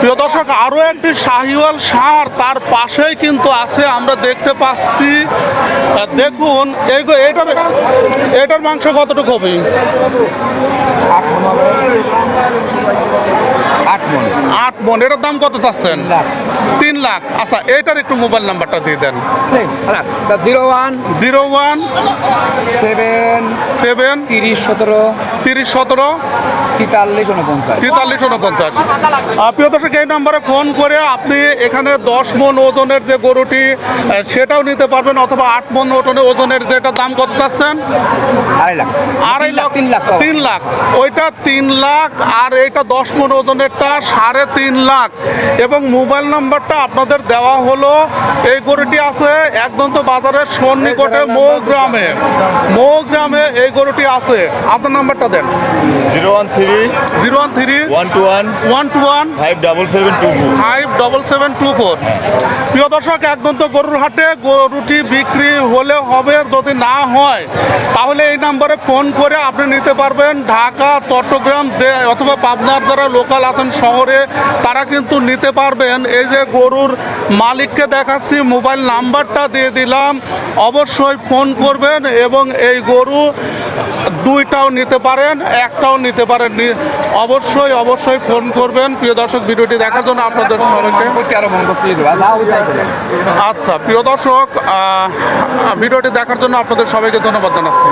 প্রিয় দর্শক আরও একটি শাহিওয়াল সার তার পাশেই কিন্তু আছে আমরা দেখতে পাচ্ছি। দেখুন এটার এটার মাংস কতটুকু হবে? আট মন আট মন। এটার দাম কত চাচ্ছেন? তিন লাখ। আচ্ছা এটার একটু মোবাইল নাম্বারটা দিয়ে দেন। Zero one zero one seven seven তিরিশ সতেরো তিরিশ সতেরো? তেতাল্লিশ উনপঞ্চাশ। তেতাল্লিশ উনপঞ্চাশ। প্রিয় দর্শক এই নাম্বারে ফোন করে আপনি এখানে দশ মন ওজনের যে গরুটি সেটাও নিতে পারবেন অথবা আট মন ওজনের ওজনের যেটা দাম কত চাচ্ছেন? আড়াই লাখ। আড়াই লাখ তিন লাখ তিন লাখ। ওইটা তিন লাখ আর এইটা দশ মন ওজনেরটা সাড়ে তিন লাখ। এবং মোবাইল নাম্বারটা আপনাদের দেওয়া হলো। এই গরুটি আছে একদম তো বাজারের সন্নিকটে মৌ গ্রামে মৌ গ্রামে এই গরুটি আছে। আপনার নাম্বারটা দেন। Zero one three zero one three one two one one two one five double seven two four five double seven two four প্রিয় দর্শক একদম তো গরুর হাটে গরুটি বিক্রি হলে হবে যদি না হয় তাহলে এই নাম্বারে ফোন করে আপনি নিতে পারবেন। ঢাকা চট্টগ্রাম যে অথবা পাবনার যারা লোকাল আছেন শহরে তারা কিন্তু নিতে পারবেন। এই যে গরুর মালিককে দেখাচ্ছি মোবাইল নাম্বারটা দিয়ে দিলাম। অবশ্যই ফোন করবেন এবং এই গরু দুইটাও নিতে পারেন, একটাও নিতে পারেন অবশ্যই অবশ্যই ফোন করবেন। প্রিয় দর্শক, ভিডিওটি দেখার জন্য আপনাদের সবাইকে। আচ্ছা প্রিয় দর্শক ভিডিওটি দেখার জন্য আপনাদের সবাইকে ধন্যবাদ জানাচ্ছি।